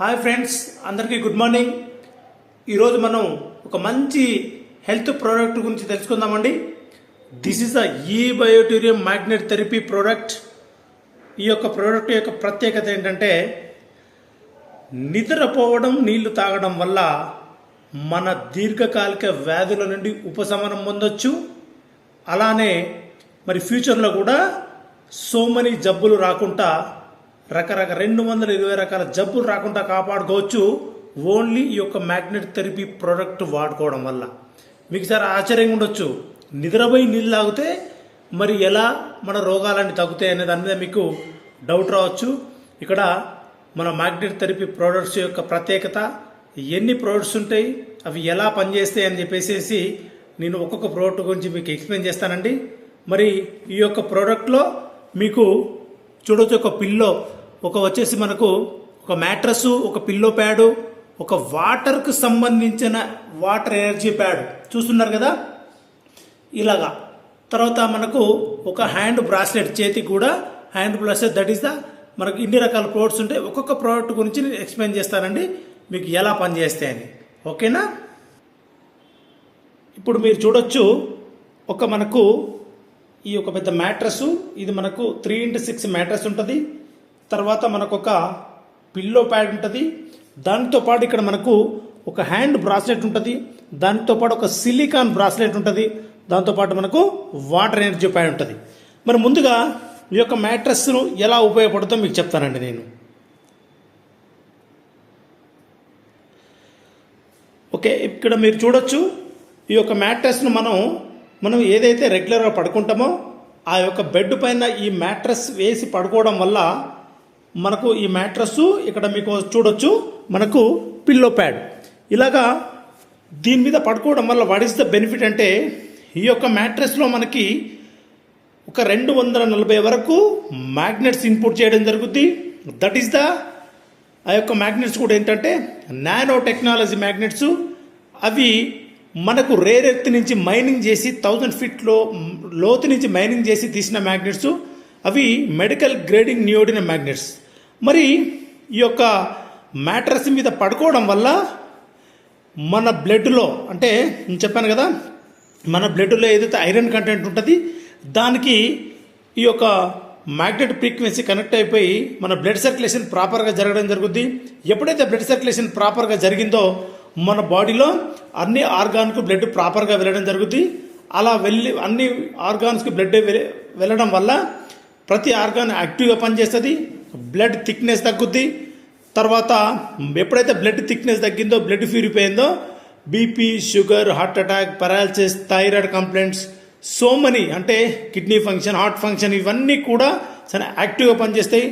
Hi friends అందరికీ good morning. ఈరోజు మనం ఒక మంచి హెల్త్ ప్రోడక్ట్ గురించి తెలుసుకుందామండి. దిస్ ఇస్ ద ఈ బయోటీరియం మ్యాగ్నెట్ థెరపీ ప్రోడక్ట్ ఈ యొక్క ప్రోడక్ట్ యొక్క ప్రత్యేకత ఏంటంటే నిద్రపోవడం నీళ్ళు తాగడం వల్ల మన దీర్ఘకాలిక వ్యాధుల నుండి ఉపశమనం పొందొచ్చు. అలానే మరి ఫ్యూచర్లో కూడా సో మనీ జబ్బులు రాకుండా రకరకాల రెండు వందల ఇరవై రకాల జబ్బులు రాకుండా కాపాడుకోవచ్చు. ఓన్లీ ఈ యొక్క మ్యాగ్నెట్ థెరపీ ప్రోడక్ట్ వాడుకోవడం వల్ల. మీకు సార్ ఆశ్చర్యంగా ఉండొచ్చు. నిద్రపోయి నీళ్ళు తాగితే మరి ఎలా మన రోగాలన్నీ తగ్గుతాయి అనే దాని మీద మీకు డౌట్ రావచ్చు. ఇక్కడ మన మ్యాగ్నెట్ థెరపీ ప్రోడక్ట్స్ యొక్క ప్రత్యేకత ఎన్ని ప్రోడక్ట్స్ ఉంటాయి అవి ఎలా పనిచేస్తాయి అని చెప్పేసి నేను ఒక్కొక్క ప్రోడక్ట్ గురించి మీకు ఎక్స్ప్లెయిన్ చేస్తానండి. మరి ఈ యొక్క ప్రోడక్ట్లో మీకు చూడొచ్చు ఒక పిల్లో ఒక వచ్చేసి మనకు ఒక మ్యాట్రస్ ఒక పిల్లో ప్యాడు ఒక వాటర్కు సంబంధించిన వాటర్ ఎనర్జీ ప్యాడ్ చూస్తున్నారు కదా? ఇలాగా. తర్వాత మనకు ఒక హ్యాండ్ బ్రాస్లెట్ చేతికి కూడా hand bracelet that is the మనకు ఇన్ని రకాల ప్రోడక్ట్స్ ఉంటాయి ఒక్కొక్క ప్రోడక్ట్ గురించి నేను ఎక్స్ప్లెయిన్ చేస్తానండి. మీకు ఎలా పనిచేస్తాయని ఓకేనా? ఇప్పుడు మీరు చూడొచ్చు ఒక మనకు ఈ ఒక పెద్ద మ్యాట్రస్ ఇది మనకు త్రీ ఇంటూ సిక్స్ మ్యాట్రస్ ఉంటుంది. తర్వాత మనకు ఒక పిల్లో ప్యాడ్ ఉంటుంది. దానితో పాటు ఇక్కడ మనకు ఒక హ్యాండ్ బ్రాస్లెట్ ఉంటుంది. దానితో పాటు ఒక సిలికాన్ బ్రాస్లెట్ ఉంటుంది. దాంతోపాటు మనకు వాటర్ ఎనర్జీ ప్యాడ్ ఉంటుంది. మరి ముందుగా ఈ యొక్క మ్యాట్రస్ను ఎలా ఉపయోగపడుతుందో మీకు చెప్తానండి నేను. ఓకే ఇక్కడ మీరు చూడొచ్చు. ఈ యొక్క మ్యాట్రస్ను మనం మనం ఏదైతే రెగ్యులర్గా పడుకుంటామో ఆ యొక్క బెడ్ పైన ఈ మ్యాట్రస్ వేసి పడుకోవడం వల్ల మనకు ఈ మ్యాట్రస్ ఇక్కడ మీకు చూడొచ్చు. మనకు పిల్లో ప్యాడ్ ఇలాగా దీని మీద పడుకోవడం వల్ల వాట్ ఈస్ ద బెనిఫిట్ అంటే ఈ యొక్క మ్యాట్రస్లో మనకి ఒక రెండు వందల నలభై వరకు మ్యాగ్నెట్స్ ఇన్పుట్ చేయడం జరుగుద్ది. దట్ ఈస్ ద ఆ యొక్క మ్యాగ్నెట్స్ కూడా ఏంటంటే నానో టెక్నాలజీ మ్యాగ్నెట్స్ అవి మనకు రేర్ ఎర్త్ నుంచి మైనింగ్ చేసి థౌజండ్ ఫీట్లో లోతు నుంచి మైనింగ్ చేసి తీసిన మ్యాగ్నెట్స్ అవి మెడికల్ గ్రేడింగ్ నియోడిన మ్యాగ్నెట్స్. మరి ఈ యొక్క మ్యాట్రస్ మీద పడుకోవడం వల్ల మన బ్లడ్లో అంటే నేను చెప్పాను కదా మన బ్లడ్లో ఏదైతే ఐరన్ కంటెంట్ ఉంటుంది దానికి ఈ యొక్క మ్యాగ్నెట్ ఫ్రీక్వెన్సీ కనెక్ట్ అయిపోయి మన బ్లడ్ సర్క్యులేషన్ ప్రాపర్గా జరగడం జరుగుద్ది. ఎప్పుడైతే బ్లడ్ సర్క్యులేషన్ ప్రాపర్గా జరిగిందో మన బాడీలో అన్ని ఆర్గాన్కు బ్లడ్ ప్రాపర్గా వెళ్ళడం జరుగుద్ది. అలా వెళ్ళి అన్ని ఆర్గాన్స్కి బ్లడ్ వెళ్ళడం వల్ల ప్రతి ఆర్గాన్ యాక్టివ్గా పనిచేస్తుంది బ్లడ్ థిక్నెస్ తగ్గుద్ది తర్వాత ఎప్పుడైతే బ్లడ్ థిక్నెస్ తగ్గిందో blood ఫ్యూరిపోయిందో BP sugar heart attack paralysis thyroid complaints so money అంటే కిడ్నీ ఫంక్షన్ హార్ట్ ఫంక్షన్ ఇవన్నీ కూడా చాలా యాక్టివ్గా పనిచేస్తాయి.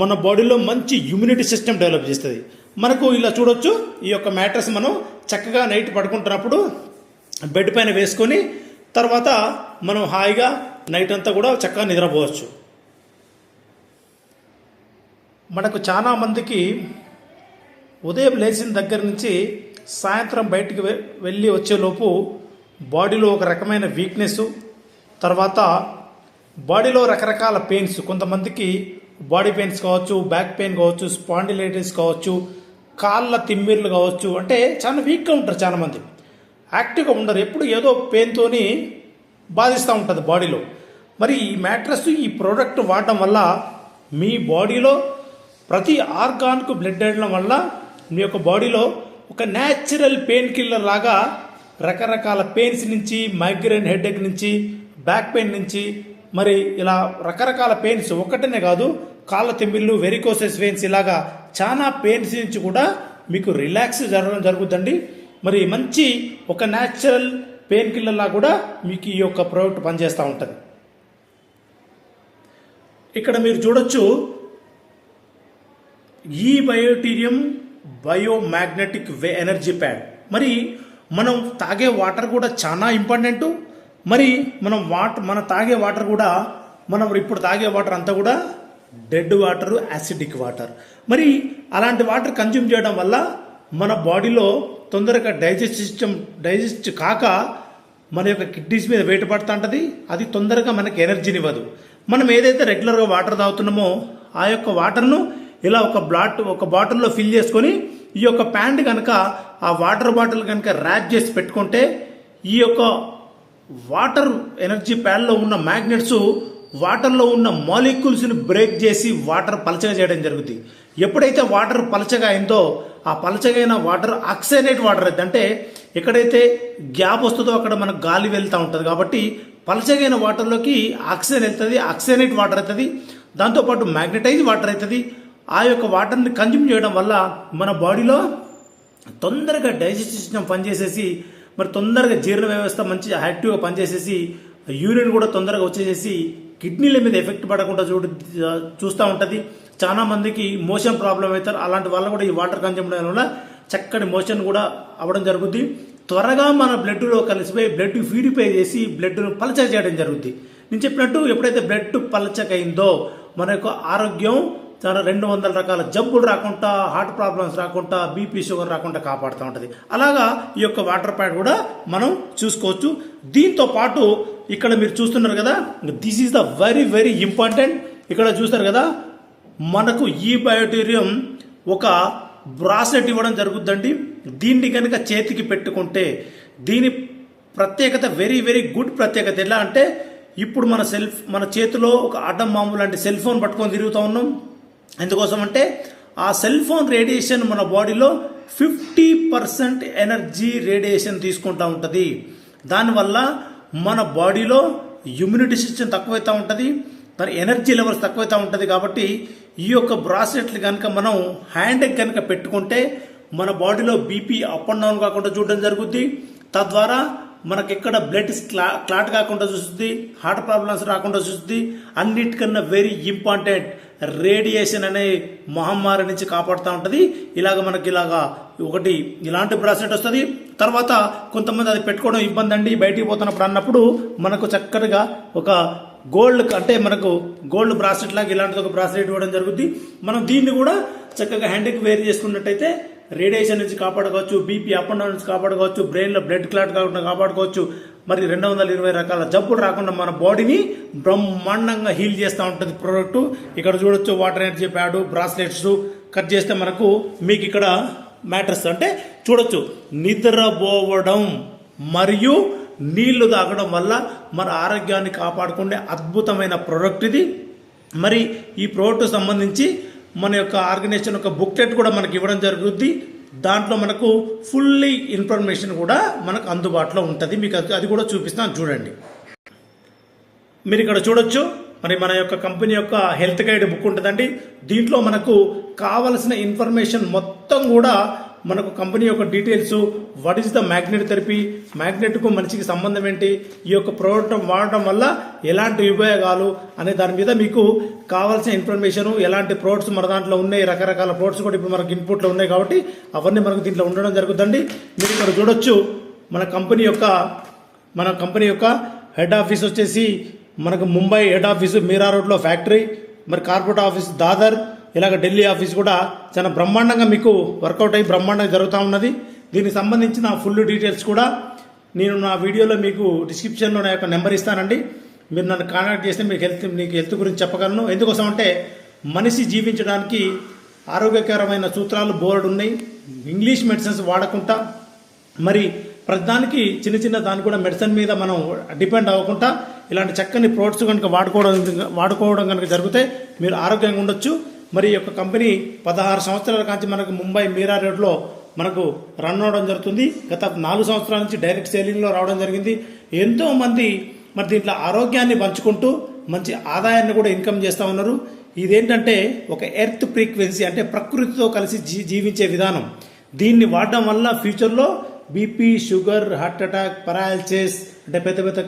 మన బాడీలో మంచి ఇమ్యూనిటీ సిస్టమ్ డెవలప్ చేస్తుంది. మనకు ఇలా చూడొచ్చు ఈ యొక్క మ్యాట్రస్ మనం చక్కగా నైట్ పడుకుంటున్నప్పుడు బెడ్ పైన వేసుకొని తర్వాత మనం హాయిగా నైట్ అంతా కూడా చక్కగా నిద్రపోవచ్చు. మనకు చాలామందికి ఉదయం లేచిన దగ్గర నుంచి సాయంత్రం బయటికి వెళ్ళి వచ్చేలోపు బాడీలో ఒక రకమైన వీక్నెస్ తర్వాత బాడీలో రకరకాల పెయిన్స్ కొంతమందికి బాడీ పెయిన్స్ కావచ్చు బ్యాక్ పెయిన్ కావచ్చు స్పాండిలైటిస్ కావచ్చు కాళ్ళ తిమ్మిర్లు కావచ్చు అంటే చాలా వీక్గా ఉంటారు చాలామంది యాక్టివ్గా ఉండరు ఎప్పుడు ఏదో పెయిన్తోని బాధిస్తూ ఉంటుంది బాడీలో. మరి ఈ మ్యాట్రస్ ఈ ప్రోడక్ట్ వాడటం వల్ల మీ బాడీలో ప్రతి ఆర్గాన్కు బ్లడ్ వెళ్ళడం వల్ల మీ యొక్క బాడీలో ఒక న్యాచురల్ పెయిన్ కిల్లర్ లాగా రకరకాల పెయిన్స్ నుంచి మైగ్రేన్ హెడేక్ నుంచి బ్యాక్ పెయిన్ నుంచి మరి ఇలా రకరకాల పెయిన్స్ ఒక్కటనే కాదు కాళ్ళ తిమ్మిళ్ళు వెరికోసెస్ పెయిన్స్ ఇలాగా చాలా పెయిన్స్ నుంచి కూడా మీకు రిలాక్స్ జరగడం జరుగుతుందండి. మరి మంచి ఒక న్యాచురల్ పెయిన్ కిల్లర్లా కూడా మీకు ఈ యొక్క ప్రోడక్ట్ పనిచేస్తూ ఉంటుంది. ఇక్కడ మీరు చూడొచ్చు ఈ బయోటీరియం బయోమాగ్నెటిక్ వే ఎనర్జీ ప్యాడ్. మరి మనం తాగే వాటర్ కూడా చాలా ఇంపార్టెంట్. మరి మనం వాటర్ మనం తాగే వాటర్ కూడా మనం ఇప్పుడు తాగే వాటర్ అంతా కూడా డెడ్ వాటర్ యాసిడిక్ వాటర్. మరి అలాంటి వాటర్ కన్జ్యూమ్ చేయడం వల్ల మన బాడీలో తొందరగా డైజెస్ట్ సిస్టమ్ డైజెస్ట్ కాక మన యొక్క కిడ్నీస్ మీద వెయిట్ పడుతూ ఉంటుంది అది తొందరగా మనకి ఎనర్జీని ఇవ్వదు మనం ఏదైతే రెగ్యులర్గా వాటర్ తాగుతున్నామో ఆ యొక్క వాటర్ను ఇలా ఒక బ్లాట్ ఒక బాటిల్లో ఫిల్ చేసుకొని ఈ యొక్క ప్యాంట్ కనుక ఆ వాటర్ బాటిల్ కనుక ర్యాప్ చేసి పెట్టుకుంటే ఈ యొక్క వాటర్ ఎనర్జీ ప్యాడ్లో ఉన్న మ్యాగ్నెట్స్ వాటర్లో ఉన్న మాలిక్యూల్స్ని బ్రేక్ చేసి వాటర్ పలచగా చేయడం జరుగుతుంది ఎప్పుడైతే వాటర్ పలచగా అయిందో ఆ పలచగైన వాటర్ ఆక్సిజనేట్ వాటర్ అయితే అంటే ఎక్కడైతే గ్యాప్ వస్తుందో అక్కడ మనకు గాలి వెళ్తూ ఉంటుంది. కాబట్టి పలచగైన వాటర్లోకి ఆక్సిజన్ వెళ్తుంది ఆక్సిజనేట్ వాటర్ అవుతుంది. దాంతోపాటు మ్యాగ్నెటైజ్ వాటర్ అవుతుంది. ఆ యొక్క వాటర్ని కన్జ్యూమ్ చేయడం వల్ల మన బాడీలో తొందరగా డైజెస్ట్ సిస్టమ్ పనిచేసేసి మరి తొందరగా జీర్ణ వ్యవస్థ మంచి యాక్టివ్గా పనిచేసేసి యూరిన్ కూడా తొందరగా వచ్చేసేసి కిడ్నీల మీద ఎఫెక్ట్ పడకుండా చూడు చూస్తూ ఉంటుంది. చాలా మందికి మోషన్ ప్రాబ్లం అవుతారు. అలాంటి వల్ల కూడా ఈ వాటర్ కన్జ్యూమ్ చేయడం వల్ల చక్కటి మోషన్ కూడా అవ్వడం జరుగుద్ది. త్వరగా మన బ్లడ్లో కలిసిపోయి బ్లడ్ ప్యూరిఫై చేసి బ్లడ్ను పలచ చేయడం జరుగుద్ది. నేను చెప్పినట్టు ఎప్పుడైతే బ్లడ్ పలచకైందో మన యొక్క ఆరోగ్యం చాలా రెండు వందల రకాల జబ్బులు రాకుండా హార్ట్ ప్రాబ్లమ్స్ రాకుండా బీపీ షుగర్ రాకుండా కాపాడుతూ ఉంటుంది. అలాగా ఈ యొక్క వాటర్ ప్యాడ్ కూడా మనం చూసుకోవచ్చు. దీంతో పాటు ఇక్కడ మీరు చూస్తున్నారు కదా this is the very very important ఇక్కడ చూస్తారు కదా మనకు ఈ బయోటీరియం ఒక బ్రాస్లెట్ ఇవ్వడం జరుగుద్దండి. దీన్ని కనుక చేతికి పెట్టుకుంటే దీని ప్రత్యేకత వెరీ వెరీ గుడ్ ప్రత్యేకత ఎలా అంటే ఇప్పుడు మన సెల్ఫ్ మన చేతిలో ఒక అడ్డం మామూలు లాంటి సెల్ ఫోన్ పట్టుకొని తిరుగుతూ ఉన్నాం. ఎందుకోసం అంటే ఆ సెల్ ఫోన్ రేడియేషన్ మన బాడీలో ఫిఫ్టీ పర్సెంట్ ఎనర్జీ రేడియేషన్ తీసుకుంటూ ఉంటుంది. దానివల్ల మన బాడీలో ఇమ్యూనిటీ సిస్టమ్ తక్కువైతే ఉంటుంది. మరి ఎనర్జీ లెవెల్స్ తక్కువైతే ఉంటుంది కాబట్టి ఈ యొక్క బ్రాస్లెట్లు కనుక మనం హ్యాండ్కి కనుక పెట్టుకుంటే మన బాడీలో బీపీ అప్ అండ్ డౌన్ కాకుండా చూడడం జరుగుద్ది. తద్వారా మనకి ఎక్కడ బ్లడ్ క్లా క్లాట్ కాకుండా చూస్తుంది హార్ట్ ప్రాబ్లమ్స్ రాకుండా చూస్తుంది. అన్నిటికన్నా వెరీ ఇంపార్టెంట్ రేడియేషన్ అనే మహమ్మారి నుంచి కాపాడుతూ ఉంటుంది. ఇలాగ మనకి ఇలాగా ఒకటి ఇలాంటి బ్రాస్లెట్ వస్తుంది. తర్వాత కొంతమంది అది పెట్టుకోవడం ఇబ్బంది అండి. బయటికి పోతున్నప్పుడు అన్నప్పుడు మనకు చక్కగా ఒక గోల్డ్ అంటే మనకు గోల్డ్ బ్రాస్లెట్ లాగా ఇలాంటిది ఒక బ్రాస్లెట్ ఇవ్వడం జరుగుద్ది. మనం దీన్ని కూడా చక్కగా హ్యాండ్కి వేర్ చేసుకున్నట్టయితే రేడియేషన్ నుంచి కాపాడుకోవచ్చు. బీపీ అప్ అండ్ డౌన్ నుంచి కాపాడుకోవచ్చు. బ్రెయిన్లో బ్లడ్ క్లాట్ కాకుండా కాపాడుకోవచ్చు. మరి రెండు వందల ఇరవై రకాల జబ్బులు రాకుండా మన బాడీని బ్రహ్మాండంగా హీల్ చేస్తూ ఉంటుంది ప్రోడక్ట్. ఇక్కడ చూడొచ్చు water energy pad bracelets cut చేస్తే మనకు మీకు ఇక్కడ మ్యాట్రస్ అంటే చూడొచ్చు. నిద్రపోవడం మరియు నీళ్ళు తాగడం వల్ల మన ఆరోగ్యాన్ని కాపాడుకునే అద్భుతమైన ప్రోడక్ట్ ఇది. మరి ఈ ప్రోడక్ట్ సంబంధించి మన యొక్క ఆర్గనైజేషన్ యొక్క బుక్లెట్ కూడా మనకి ఇవ్వడం జరుగుద్ది. దాంట్లో మనకు ఫుల్లీ ఇన్ఫర్మేషన్ కూడా మనకు అందుబాటులో ఉంటుంది. మీకు అది- అది కూడా చూపిస్తాను. చూడండి. మీరు ఇక్కడ చూడొచ్చు. మరి మన యొక్క కంపెనీ యొక్క హెల్త్ గైడ్ బుక్ ఉంటుందండి. దీంట్లో మనకు కావలసిన ఇన్ఫర్మేషన్ మొత్తం కూడా మనకు కంపెనీ యొక్క details what is the magnet therapy మ్యాగ్నెట్కు మనిషికి సంబంధం ఏంటి ఈ యొక్క ప్రోడక్ట్ వాడటం వల్ల ఎలాంటి ఉపయోగాలు అనే దాని మీద మీకు కావాల్సిన ఇన్ఫర్మేషన్ ఎలాంటి ప్రోడక్ట్స్ మన దాంట్లో ఉన్నాయి రకరకాల ప్రోడక్ట్స్ కూడా ఇప్పుడు మనకు ఇన్పుట్లో ఉన్నాయి కాబట్టి అవన్నీ మనకు దీంట్లో ఉండడం జరుగుతుందండి. మీరు ఇక్కడ చూడొచ్చు మన కంపెనీ యొక్క మన కంపెనీ యొక్క హెడ్ ఆఫీస్ వచ్చేసి మనకు ముంబై హెడ్ ఆఫీసు మీరా రోడ్లో ఫ్యాక్టరీ మరి కార్పొరేట్ ఆఫీస్ దాదర్ ఇలాగ ఢిల్లీ ఆఫీస్ కూడా చాలా బ్రహ్మాండంగా మీకు వర్కౌట్ అయ్యి బ్రహ్మాండంగా జరుగుతూ ఉన్నది. దీనికి సంబంధించిన ఫుల్ డీటెయిల్స్ కూడా నేను నా వీడియోలో మీకు డిస్క్రిప్షన్లో నా యొక్క నెంబర్ ఇస్తానండి. మీరు నన్ను కాంటాక్ట్ చేస్తే మీకు హెల్త్ మీకు హెల్త్ గురించి చెప్పగలను. ఎందుకోసం అంటే మనిషి జీవించడానికి ఆరోగ్యకరమైన సూత్రాలు బోర్డు ఉన్నాయి. ఇంగ్లీష్ మెడిసిన్స్ వాడకుండా మరి ప్రతిదానికి చిన్న చిన్న దాని కూడా మెడిసిన్ మీద మనం డిపెండ్ అవ్వకుండా ఇలాంటి చక్కని ప్రోడక్ట్స్ కనుక వాడుకోవడం వాడుకోవడం కనుక జరిగితే మీరు ఆరోగ్యంగా ఉండొచ్చు. మరి ఈ యొక్క కంపెనీ పదహారు సంవత్సరాల కాంచి మనకు ముంబై మీరా రోడ్లో మనకు రన్ అవడం జరుగుతుంది. గత నాలుగు సంవత్సరాల నుంచి డైరెక్ట్ సేలింగ్లో రావడం జరిగింది. ఎంతో మంది మరి దీంట్లో ఆరోగ్యాన్ని పంచుకుంటూ మంచి ఆదాయాన్ని కూడా ఇన్కమ్ చేస్తూ ఉన్నారు. ఇదేంటంటే ఒక ఎర్త్ ఫ్రీక్వెన్సీ అంటే ప్రకృతితో కలిసి జీ జీవించే విధానం. దీన్ని వాడడం వల్ల ఫ్యూచర్లో BP sugar heart attack paralysis అంటే పెద్ద పెద్ద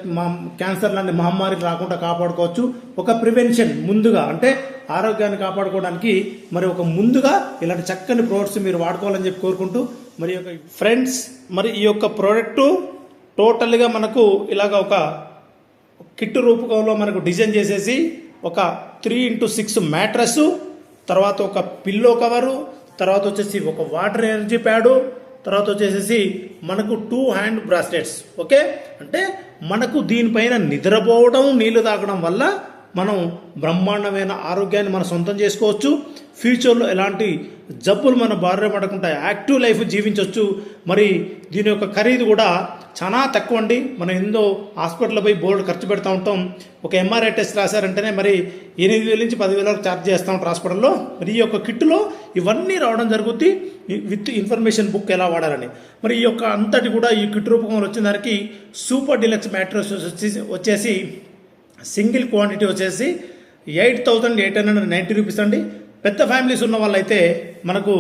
క్యాన్సర్ లాంటి మహమ్మారి రాకుండా కాపాడుకోవచ్చు. ఒక ప్రివెన్షన్ ముందుగా అంటే ఆరోగ్యాన్ని కాపాడుకోవడానికి మరి ఒక ముందుగా ఇలాంటి చక్కని ప్రోడక్ట్స్ మీరు వాడుకోవాలని చెప్పి కోరుకుంటూ మరి యొక్క ఫ్రెండ్స్ మరి ఈ యొక్క ప్రోడక్టు టోటల్గా మనకు ఇలాగ ఒక కిట్ రూపకంలో మనకు డిజైన్ చేసేసి ఒక త్రీ ఇంటూ సిక్స్ మ్యాట్రస్ తర్వాత ఒక పిల్లో కవరు తర్వాత వచ్చేసి ఒక వాటర్ ఎనర్జీ ప్యాడు తర్వాత వచ్చేసేసి మనకు టూ హ్యాండ్ బ్రాస్లెట్స్ ఓకే అంటే మనకు దీనిపైన నిద్రపోవడం నీళ్ళు తాగడం వల్ల మనం బ్రహ్మాండమైన ఆరోగ్యాన్ని మనం సొంతం చేసుకోవచ్చు. ఫ్యూచర్లో ఎలాంటి జబ్బులు మన బారిన పడకుండా యాక్టివ్ లైఫ్ జీవించవచ్చు మరి దీని యొక్క ఖరీదు కూడా చాలా తక్కువ అండి. మనం ఎందో హాస్పిటల్ పోయి బోర్డు ఖర్చు పెడతా ఉంటాం. ఒక ఎంఆర్ఐ టెస్ట్ రాశారంటేనే మరి ఎనిమిది వేల నుంచి పదివేల వరకు ఛార్జ్ చేస్తూ ఉంటారు హాస్పిటల్లో. మరి ఈ యొక్క కిట్లో ఇవన్నీ రావడం జరుగుద్ది. విత్ ఇన్ఫర్మేషన్ బుక్ ఎలా వాడాలని. మరి ఈ యొక్క అంతటి కూడా ఈ కిట్ రూపంలో వచ్చిన దానికి సూపర్ డిలక్స్ మ్యాట్రస్ వచ్చేసి వచ్చేసి సింగిల్ క్వాంటిటీ వచ్చేసి eight thousand eight hundred ninety rupees అండి. పెద్ద ఫ్యామిలీస్ ఉన్న వాళ్ళైతే మనకు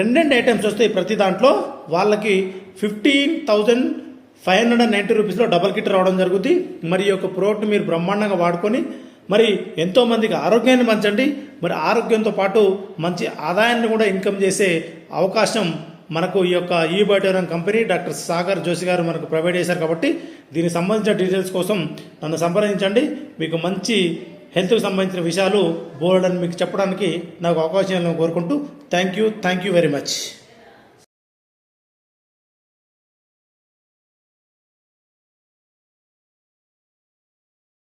రెండెండు ఐటమ్స్ వస్తాయి ప్రతి దాంట్లో. వాళ్ళకి fifteen thousand five hundred and ninety రూపీస్లో డబల్ కిట్ రావడం జరుగుతుంది మరి ఈ యొక్క ప్రోడక్ట్ మీరు బ్రహ్మాండంగా వాడుకొని మరి ఎంతోమందికి ఆరోగ్యాన్ని మంచండి మరి ఆరోగ్యంతో పాటు మంచి ఆదాయాన్ని కూడా ఇన్కమ్ చేసే అవకాశం మనకు ఈ యొక్క ఈ బయోటోరం కంపెనీ డాక్టర్ సాగర్ జోషి గారు మనకు ప్రొవైడ్ చేశారు కాబట్టి దీనికి సంబంధించిన డీటెయిల్స్ కోసం నన్ను సంప్రదించండి. మీకు మంచి హెల్త్కి సంబంధించిన విషయాలు బోర్డు అని మీకు చెప్పడానికి నాకు అవకాశం కోరుకుంటూ thank you thank you very much.